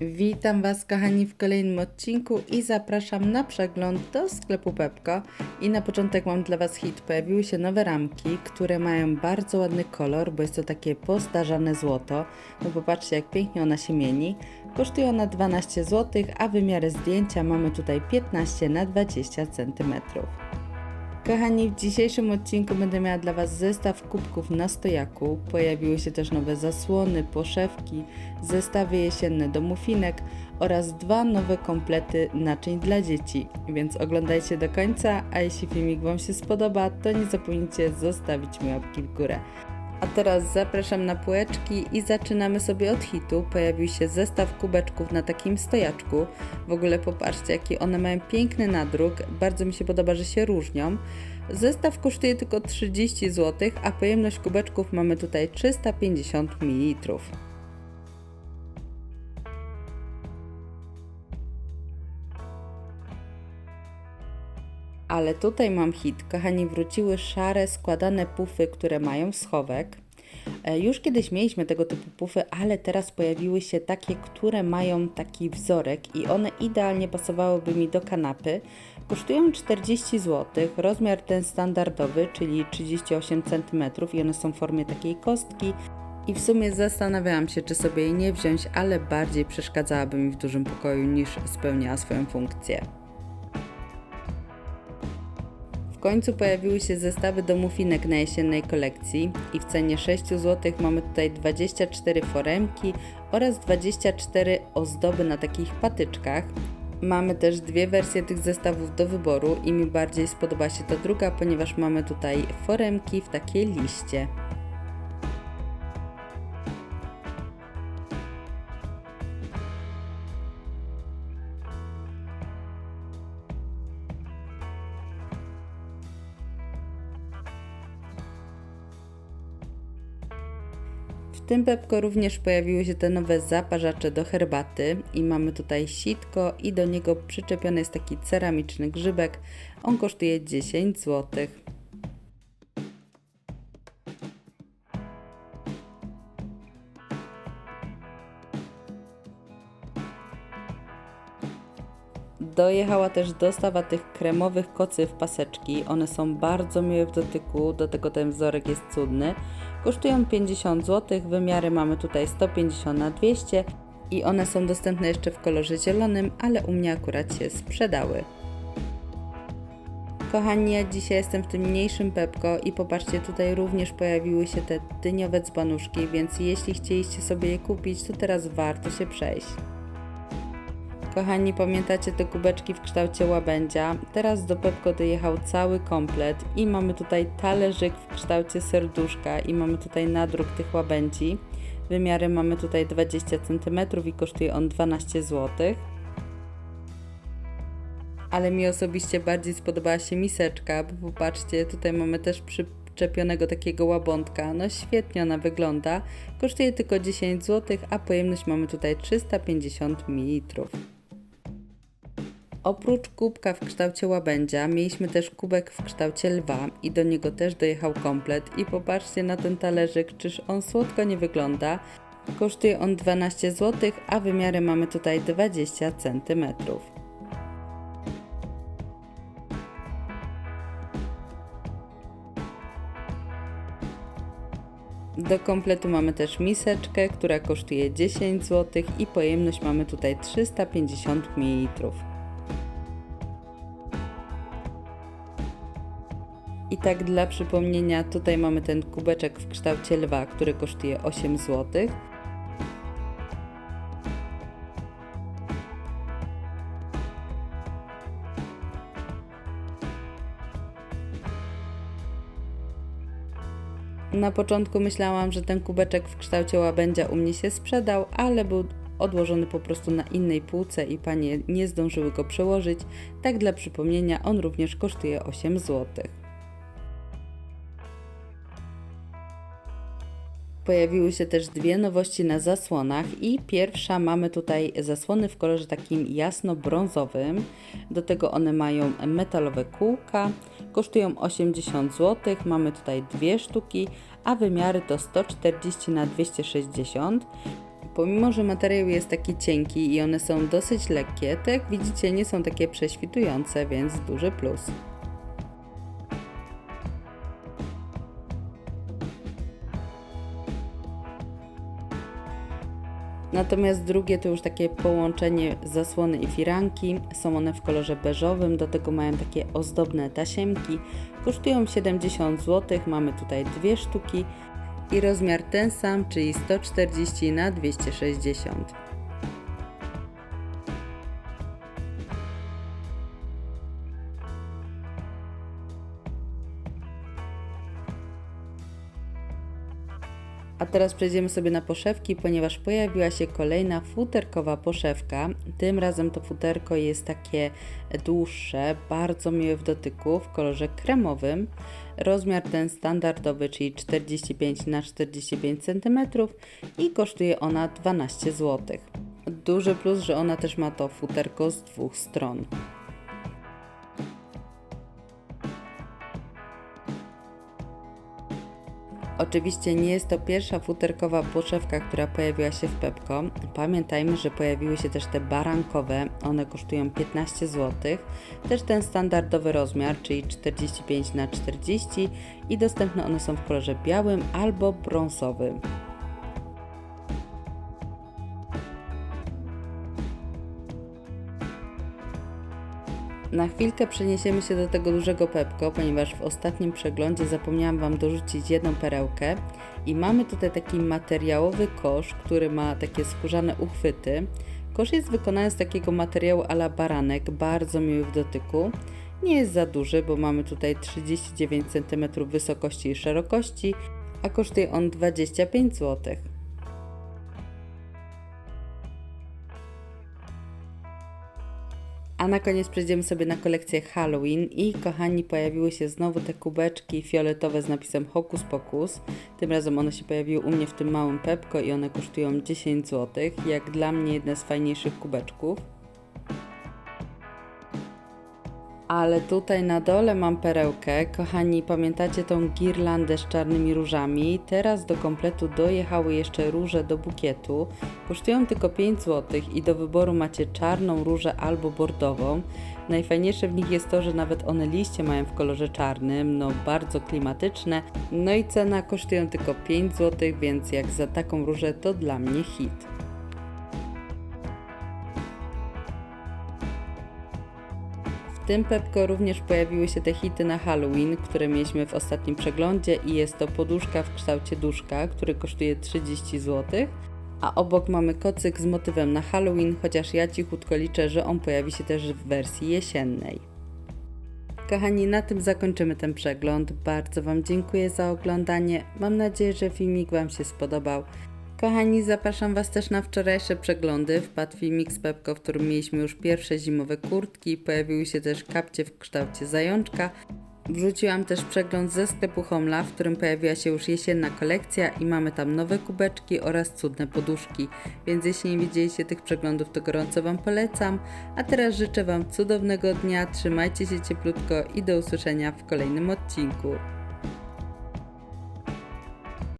Witam Was kochani w kolejnym odcinku i zapraszam na przegląd do sklepu Pepko. I na początek mam dla Was hit. Pojawiły się nowe ramki, które mają bardzo ładny kolor, bo jest to takie postarzane złoto. No popatrzcie jak pięknie ona się mieni. Kosztuje ona 12 zł, a wymiary zdjęcia mamy tutaj 15 na 20 cm. Kochani, w dzisiejszym odcinku będę miała dla Was zestaw kubków na stojaku. Pojawiły się też nowe zasłony, poszewki, zestawy jesienne do mufinek oraz dwa nowe komplety naczyń dla dzieci. Więc oglądajcie do końca, a jeśli filmik Wam się spodoba, to nie zapomnijcie zostawić mi łapki w górę. A teraz zapraszam na półeczki i zaczynamy sobie od hitu. Pojawił się zestaw kubeczków na takim stojaczku. W ogóle popatrzcie, jaki one mają piękny nadruk. Bardzo mi się podoba, że się różnią. Zestaw kosztuje tylko 30 zł, a pojemność kubeczków mamy tutaj 350 ml. Ale tutaj mam hit. Kochani, wróciły szare, składane pufy, które mają schowek. E, Już kiedyś mieliśmy tego typu pufy, ale teraz pojawiły się takie, które mają taki wzorek i one idealnie pasowałyby mi do kanapy. Kosztują 40 zł, rozmiar ten standardowy, czyli 38 cm i one są w formie takiej kostki. I w sumie zastanawiałam się, czy sobie jej nie wziąć, ale bardziej przeszkadzałaby mi w dużym pokoju niż spełniała swoją funkcję. W końcu pojawiły się zestawy do mufinek na jesiennej kolekcji i w cenie 6 zł mamy tutaj 24 foremki oraz 24 ozdoby na takich patyczkach. Mamy też dwie wersje tych zestawów do wyboru i mi bardziej spodoba się ta druga, ponieważ mamy tutaj foremki w takiej liście. W tym Pepko również pojawiły się te nowe zaparzacze do herbaty i mamy tutaj sitko i do niego przyczepiony jest taki ceramiczny grzybek. On kosztuje 10 zł. Dojechała też dostawa tych kremowych kocy w paseczki. One są bardzo miłe w dotyku, do tego ten wzorek jest cudny. Kosztują 50 zł, wymiary mamy tutaj 150 na 200 i one są dostępne jeszcze w kolorze zielonym, ale u mnie akurat się sprzedały. Kochani, ja dzisiaj jestem w tym mniejszym Pepko i popatrzcie, tutaj również pojawiły się te dyniowe dzbanuszki, więc jeśli chcieliście sobie je kupić, to teraz warto się przejść. Kochani, pamiętacie te kubeczki w kształcie łabędzia? Teraz do Pepko dojechał cały komplet i mamy tutaj talerzyk w kształcie serduszka i mamy tutaj nadruk tych łabędzi. Wymiary mamy tutaj 20 cm i kosztuje on 12 zł. Ale mi osobiście bardziej spodobała się miseczka, bo popatrzcie, tutaj mamy też przyczepionego takiego łabątka. No świetnie ona wygląda. Kosztuje tylko 10 zł, a pojemność mamy tutaj 350 ml. Oprócz kubka w kształcie łabędzia mieliśmy też kubek w kształcie lwa i do niego też dojechał komplet i popatrzcie na ten talerzyk, czyż on słodko nie wygląda. Kosztuje on 12 zł, a wymiary mamy tutaj 20 cm. Do kompletu mamy też miseczkę, która kosztuje 10 zł i pojemność mamy tutaj 350 ml. I tak dla przypomnienia, tutaj mamy ten kubeczek w kształcie lwa, który kosztuje 8 zł. Na początku myślałam, że ten kubeczek w kształcie łabędzia u mnie się sprzedał, ale był odłożony po prostu na innej półce i panie nie zdążyły go przełożyć. Tak dla przypomnienia, on również kosztuje 8 zł. Pojawiły się też dwie nowości na zasłonach i pierwsza mamy tutaj zasłony w kolorze takim jasno-brązowym. Do tego one mają metalowe kółka, kosztują 80 zł, mamy tutaj dwie sztuki, a wymiary to 140 na 260 Pomimo, że materiał jest taki cienki i one są dosyć lekkie, to jak widzicie nie są takie prześwitujące, więc duży plus. Natomiast drugie to już takie połączenie zasłony i firanki. Są one w kolorze beżowym, do tego mają takie ozdobne tasiemki. Kosztują 70 zł, mamy tutaj dwie sztuki i rozmiar ten sam, czyli 140 na 260. teraz przejdziemy sobie na poszewki, ponieważ pojawiła się kolejna futerkowa poszewka. Tym razem to futerko jest takie dłuższe, bardzo miłe w dotyku, w kolorze kremowym. Rozmiar ten standardowy, czyli 45 na 45 cm i kosztuje ona 12 zł. Duży plus, że ona też ma to futerko z dwóch stron. Oczywiście nie jest to pierwsza futerkowa poszewka, która pojawiła się w Pepko. Pamiętajmy, że pojawiły się też te barankowe, one kosztują 15 zł. Też ten standardowy rozmiar, czyli 45 na 40 i dostępne one są w kolorze białym albo brązowym. Na chwilkę przeniesiemy się do tego dużego Pepko, ponieważ w ostatnim przeglądzie zapomniałam Wam dorzucić jedną perełkę i mamy tutaj taki materiałowy kosz, który ma takie skórzane uchwyty. Kosz jest wykonany z takiego materiału ala baranek, bardzo miły w dotyku. Nie jest za duży, bo mamy tutaj 39 cm wysokości i szerokości, a kosztuje on 25 zł. A na koniec przejdziemy sobie na kolekcję Halloween i kochani, pojawiły się znowu te kubeczki fioletowe z napisem Hokus Pokus. Tym razem one się pojawiły u mnie w tym małym Pepko i one kosztują 10 zł. Jak dla mnie jedne z fajniejszych kubeczków. Ale tutaj na dole mam perełkę. Kochani, pamiętacie tą girlandę z czarnymi różami? Teraz do kompletu dojechały jeszcze róże do bukietu. Kosztują tylko 5 zł i do wyboru macie czarną różę albo bordową. Najfajniejsze w nich jest to, że nawet one liście mają w kolorze czarnym, no bardzo klimatyczne. No i cena kosztują tylko 5 zł, więc jak za taką różę to dla mnie hit. Tym Pepko również pojawiły się te hity na Halloween, które mieliśmy w ostatnim przeglądzie i jest to poduszka w kształcie duszka, który kosztuje 30 zł. A obok mamy kocyk z motywem na Halloween, chociaż ja cichutko liczę, że on pojawi się też w wersji jesiennej. Kochani, na tym zakończymy ten przegląd. Bardzo Wam dziękuję za oglądanie. Mam nadzieję, że filmik Wam się spodobał. Kochani, zapraszam Was też na wczorajsze przeglądy. Wpadł filmik z Pepko, w którym mieliśmy już pierwsze zimowe kurtki. Pojawiły się też kapcie w kształcie zajączka. Wrzuciłam też przegląd ze sklepu Homla, w którym pojawiła się już jesienna kolekcja i mamy tam nowe kubeczki oraz cudne poduszki. Więc jeśli nie widzieliście tych przeglądów, to gorąco Wam polecam. A teraz życzę Wam cudownego dnia, trzymajcie się cieplutko i do usłyszenia w kolejnym odcinku.